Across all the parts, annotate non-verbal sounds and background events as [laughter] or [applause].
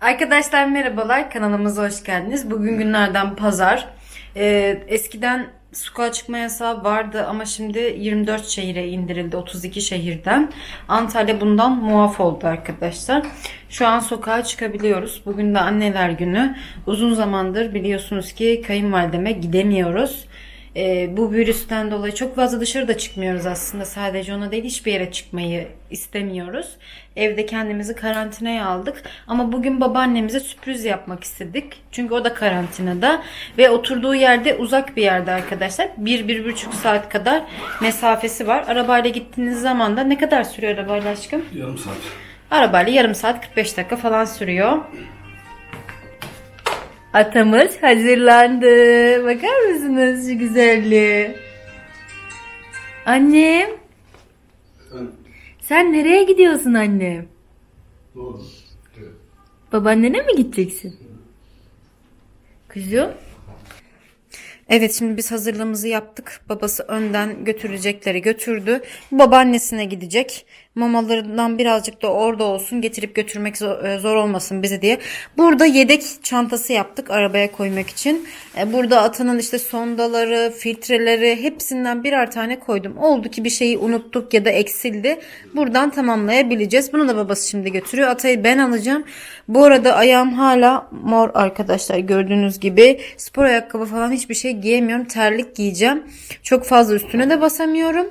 Arkadaşlar merhabalar kanalımıza hoş geldiniz. Bugün günlerden pazar. Ee, eskiden sokağa çıkma yasağı vardı ama şimdi 24 şehire indirildi 32 şehirden. Antalya bundan muaf oldu arkadaşlar. Şu an sokağa çıkabiliyoruz. Bugün de anneler günü. Uzun zamandır biliyorsunuz ki kayınvalideme gidemiyoruz. Ee, bu virüsten dolayı çok fazla dışarıda çıkmıyoruz aslında. Sadece ona değil hiçbir yere çıkmayı istemiyoruz. Evde kendimizi karantinaya aldık. Ama bugün babaannemize sürpriz yapmak istedik. Çünkü o da karantinada. Ve oturduğu yerde uzak bir yerde arkadaşlar. 1-1,5 saat kadar mesafesi var. Arabayla gittiğiniz zaman da ne kadar sürüyor arabayla aşkım? Yarım saat. Arabayla yarım saat 45 dakika falan sürüyor. Atamız hazırlandı. Bakar mısınız şu güzelliğe? Annem, Efendim? sen nereye gidiyorsun annem? Doğru. Evet. Babaannene mi gideceksin? Kızım. Evet şimdi biz hazırlığımızı yaptık. Babası önden götürecekleri götürdü. Babaannesine gidecek. Mamalarından birazcık da orada olsun. Getirip götürmek zor, e, zor olmasın bizi diye. Burada yedek çantası yaptık arabaya koymak için. E, Burada atanın işte sondaları, filtreleri hepsinden birer tane koydum. Oldu ki bir şeyi unuttuk ya da eksildi. Buradan tamamlayabileceğiz. Bunu da babası şimdi götürüyor. Atayı ben alacağım. Bu arada ayağım hala mor arkadaşlar gördüğünüz gibi. Spor ayakkabı falan hiçbir şey giyemiyorum. Terlik giyeceğim. Çok fazla üstüne de basamıyorum.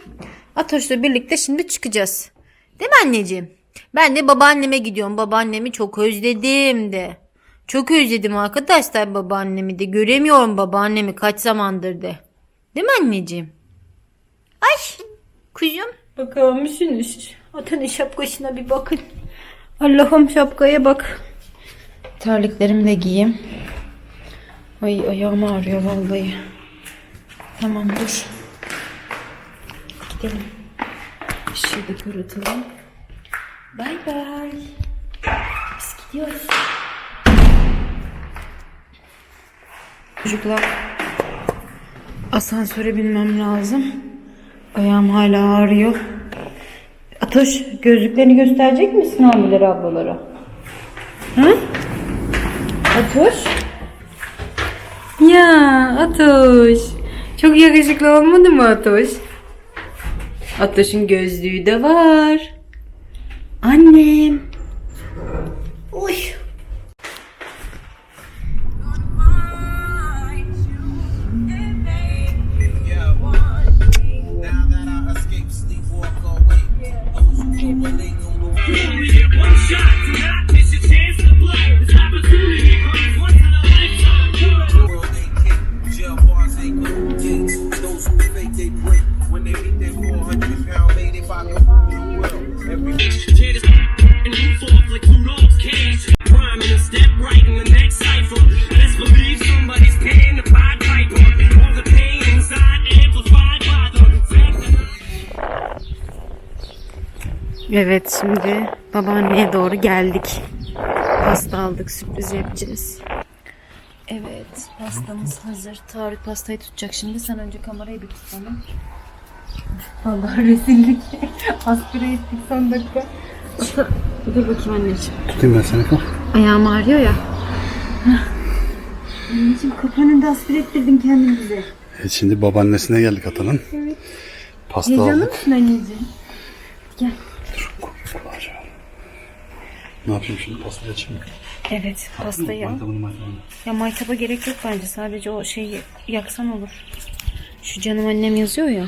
Atoş'la birlikte şimdi çıkacağız. Değil mi anneciğim? Ben de babaanneme gidiyorum. Babaannemi çok özledim de. Çok özledim arkadaşlar babaannemi de. Göremiyorum babaannemi kaç zamandır de. Değil mi anneciğim? Ay kuzum. Bakalım mısınız? Atanın şapkasına bir bakın. Allah'ım şapkaya bak. Terliklerimi de giyeyim. Ay ayağım ağrıyor vallahi. Tamam dur. Gidelim. Işığı da kapatalım. Bay bay. Biz gidiyoruz. Çocuklar asansöre binmem lazım. Ayağım hala ağrıyor. Atoş gözlüklerini gösterecek misin abileri ablalara? Hı? Atoş? Ya Atoş. Çok yakışıklı olmadı mı Atoş? Atoş'un gözlüğü de var. Annem. Uy. Evet şimdi babaanneye doğru geldik. Pasta aldık sürpriz yapacağız. Evet pastamız hazır. Tarık pastayı tutacak şimdi. Sen önce kamerayı bir tut bana. Vallahi rezillik. [laughs] Aspire ettik son dakika. Dur bakayım anneciğim. Tutayım ben seni kal. Ayağım ağrıyor ya. [laughs] Anneciğim kapının da aspire ettirdin kendimize. Evet şimdi babaannesine geldik atanın. Evet. Pasta Heyecanlı aldık. mısın anneciğim? Gel. Ne yapayım şimdi pastayı açayım mı? Evet pastayı al. Maytabını maytabını. Ya maytaba gerek yok bence. Sadece o şeyi yaksan olur. Şu canım annem yazıyor ya.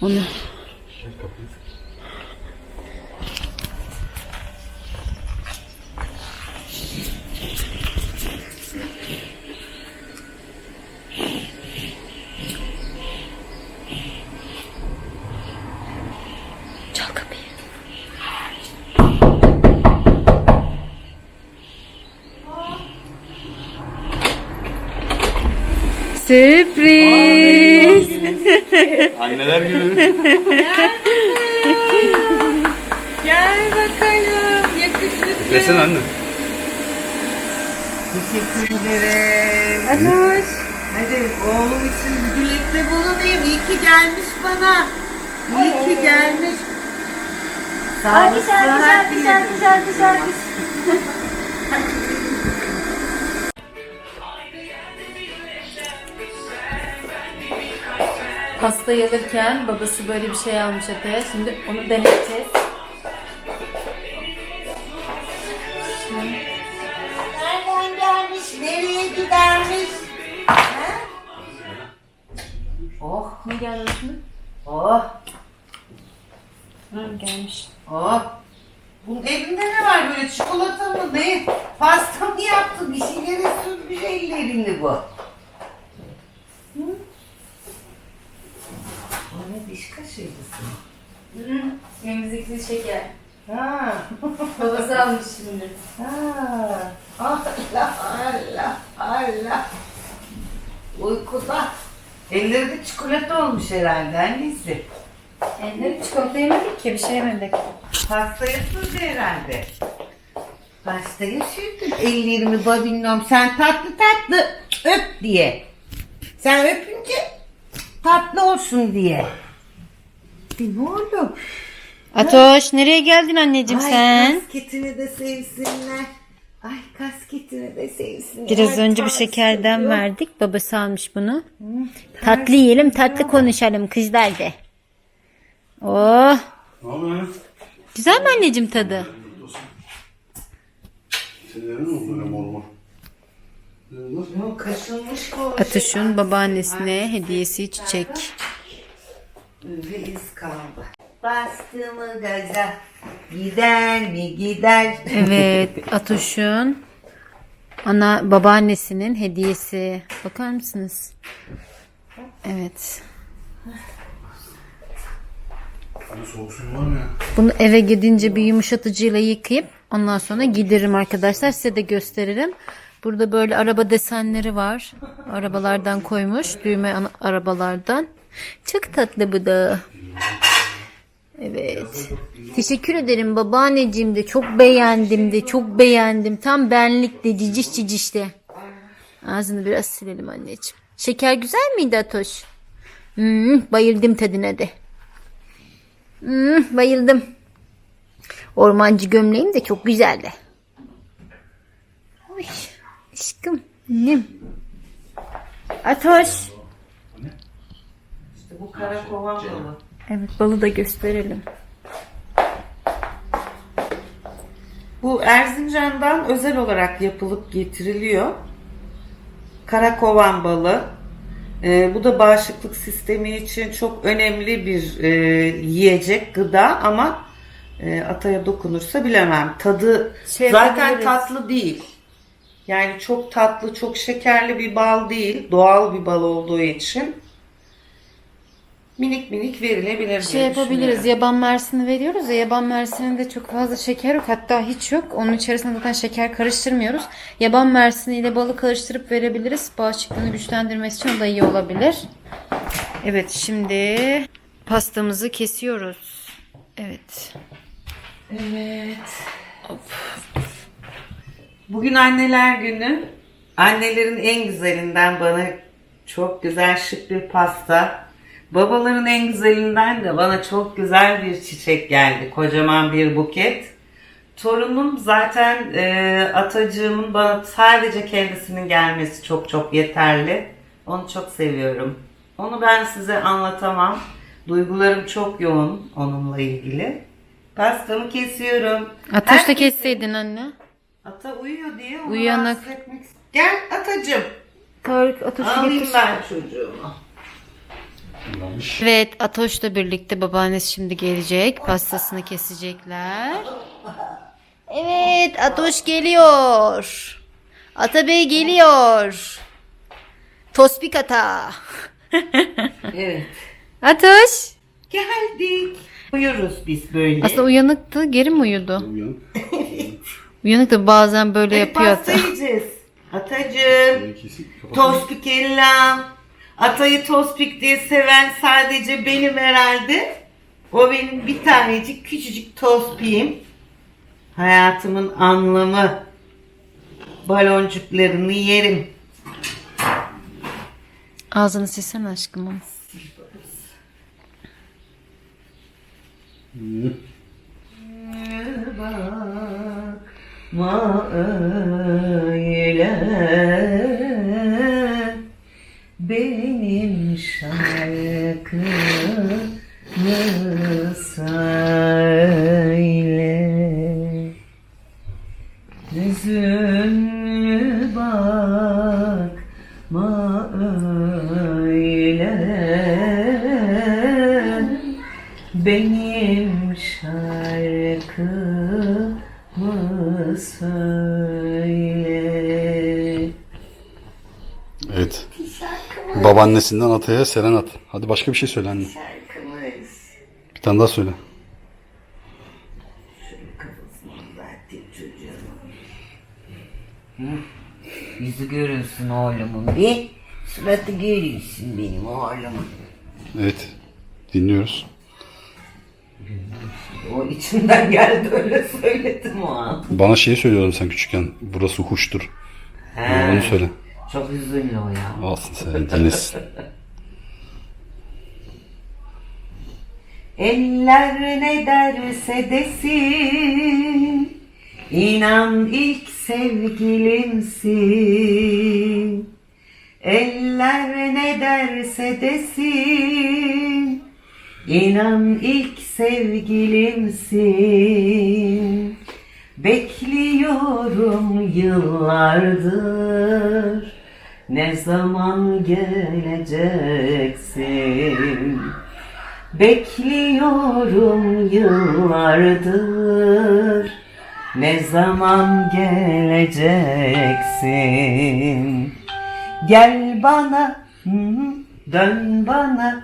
Onu. Çal Sürpriz. Anneler günü. Gel bakalım. Yakışıklı. Desene anne. Teşekkür ederim. Anoş. Hadi oğlum için bir dilekte bulunayım. İyi ki gelmiş bana. İyi ki gelmiş. Sağ olasın. şarkı şarkı şarkı şarkı şarkı. Pastayı alırken babası böyle bir şey almış Atay'a. Şimdi onu deneyeceğiz. Nereden gelmiş? Nereye gidermiş? Ha? Oh, Ne geldi şimdi? oh, Ha, gelmiş. oh. Bunun elinde ne var böyle çikolata mı ne? Pasta mı yaptın? Bir şeyleri sürmüş ellerini bu. Hı? O ne diş kaşıydısı? Temizlikli şeker. Ha. [laughs] Babası almış şimdi. Ha. Allah Allah Allah. Uykuda. Elleri de çikolata olmuş herhalde annesi. Elleri çikolata yemedik ki bir şey yemedik. Pastaya sürdü herhalde. Pastaya sürdün ellerimi babinom. Sen tatlı tatlı öp diye. Sen öpünce tatlı olsun diye. Mi oğlum? Atoş nereye geldin anneciğim Ay sen? kasketini de sevsinler. Ay kasketini de sevsinler. Biraz Ay, önce bir şekerden verdik. Babası almış bunu. Tatlı yiyelim, tatlı konuşalım kızlar de. Oh, Ne haber? güzel mi anneciğim tadı? Nasıl? Yok, Kaşınmış bu. Atoş'un babaannesine hediyesi çiçek. Ve iz kaldı. Bastı mı gaza gider mi gider. Evet, Atoş'un ana babaannesinin hediyesi. Bakar mısınız? Evet. Hani soğuk suyun var mı ya? Bunu eve gidince bir yumuşatıcıyla yıkayıp ondan sonra gideririm arkadaşlar. Size de gösteririm. Burada böyle araba desenleri var. Arabalardan koymuş. Düğme arabalardan. Çok tatlı bu da. Evet. Teşekkür ederim babaanneciğim de. Çok beğendim de. Çok beğendim. Tam benlik de. Ciciş ciciş de. Ağzını biraz silelim anneciğim. Şeker güzel miydi Atoş? Hmm, bayıldım tadına de. Hmm, bayıldım. Ormancı gömleğim de çok güzeldi. Oy, aşkım. Annem. Atoş. İşte bu kara kovan balı. Evet balı da gösterelim. Bu Erzincan'dan özel olarak yapılıp getiriliyor. Karakovan balı. Ee, bu da bağışıklık sistemi için çok önemli bir e, yiyecek, gıda ama e, ataya dokunursa bilemem. Tadı Şey zaten tatlı değil. Yani çok tatlı, çok şekerli bir bal değil. Doğal bir bal olduğu için minik minik verilebilir Şey diye yapabiliriz. Yaban mersini veriyoruz ya. Yaban mersinin çok fazla şeker yok. Hatta hiç yok. Onun içerisinde zaten şeker karıştırmıyoruz. Yaban mersini ile balı karıştırıp verebiliriz. Bağışıklığını güçlendirmesi için o da iyi olabilir. Evet şimdi pastamızı kesiyoruz. Evet. Evet. Bugün anneler günü. Annelerin en güzelinden bana çok güzel şık bir pasta. Babaların en güzelinden de bana çok güzel bir çiçek geldi. Kocaman bir buket. Torunum zaten e, atacığımın bana sadece kendisinin gelmesi çok çok yeterli. Onu çok seviyorum. Onu ben size anlatamam. Duygularım çok yoğun onunla ilgili. Pastamı kesiyorum. Atoş da kesseydin anne. Ata uyuyor diye onu Uyanık. rahatsız etmek Gel atacım. Tarık Atoş'u Alayım getir. ben çocuğumu. Yanlış. Evet Atoş'la birlikte babaannesi şimdi gelecek. Pastasını kesecekler. Evet Atoş geliyor. Ata Bey geliyor. Tospik Ata. [laughs] Evet. Atoş. Geldik. Uyuruz biz böyle. Aslında uyanıktı. Geri mi uyudu? Uyan. Uyanıktı bazen böyle E, yapıyor pasta Ata. yiyeceğiz. Atacım. Böyle kesip kapatalım. Tospik ellam. Atayı tospik diye seven sadece benim herhalde. O benim bir tanecik küçücük tospiğim. Hayatımın anlamı. Baloncuklarını yerim. Ağzını silsene aşkım. Bakma öyle benim Evet. Babaannesinden ataya serenat. Hadi başka bir şey söyle anne. Şarkımız Bir tane daha söyle. Hı? Yüzü görünsün oğlumun bir. Suratı görünsün benim oğlumun. Evet. Dinliyoruz. O içimden geldi öyle söyledim o an. Bana şeyi söylüyordun sen küçükken. Burası huştur. Onu söyle. Çok o ya. Alsın sen. [laughs] Eller ne derse desin İnan ilk sevgilimsin Eller ne derse desin İnan ilk sevgilimsin Bekliyorum yıllardır Ne zaman geleceksin? Bekliyorum yıllardır. Ne zaman geleceksin? Gel bana Dön bana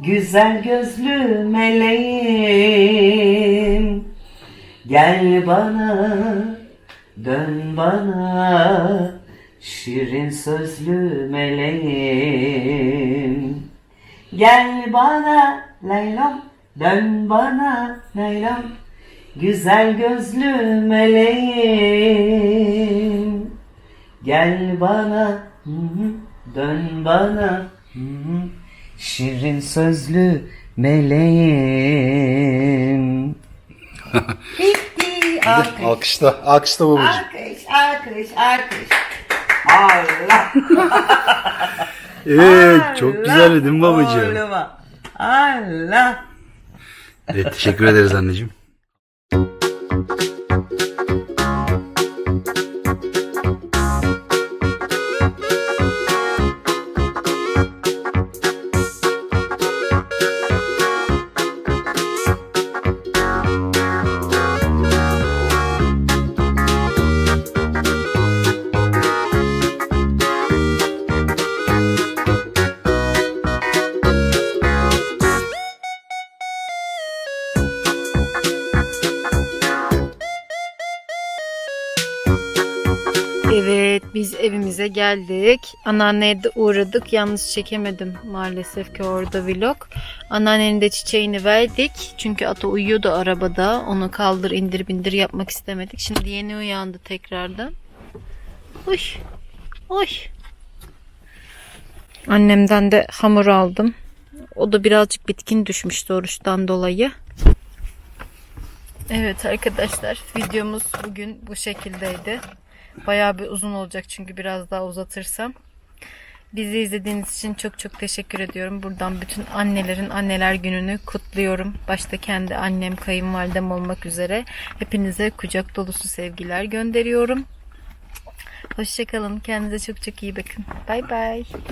Güzel gözlü meleğim. Gel bana Dön bana Şirin sözlü meleğim. Gel bana Leyla'm dön bana Leyla'm. Güzel gözlü meleğim. Gel bana dön bana şirin sözlü meleğim. [laughs] Bitti alkış Alkışla. Alkışla babacığım. alkış alkış alkış Allah Evet. Çok güzel değil mi babacığım? Oğluma. Allah. Evet. Teşekkür ederiz anneciğim. Evet biz evimize geldik. Anneanneye de uğradık. Yalnız çekemedim maalesef ki orada vlog. Anneannenin de çiçeğini verdik. Çünkü ata uyuyordu arabada. Onu kaldır indir bindir yapmak istemedik. Şimdi yeni uyandı tekrardan. Uy. Uy. Annemden de hamur aldım. O da birazcık bitkin düşmüştü oruçtan dolayı. Evet arkadaşlar videomuz bugün bu şekildeydi. Bayağı bir uzun olacak çünkü biraz daha uzatırsam. Bizi izlediğiniz için çok çok teşekkür ediyorum. Buradan bütün annelerin anneler gününü kutluyorum. Başta kendi annem, kayınvalidem olmak üzere. Hepinize kucak dolusu sevgiler gönderiyorum. Hoşçakalın. Kendinize çok çok iyi bakın. Bay bay.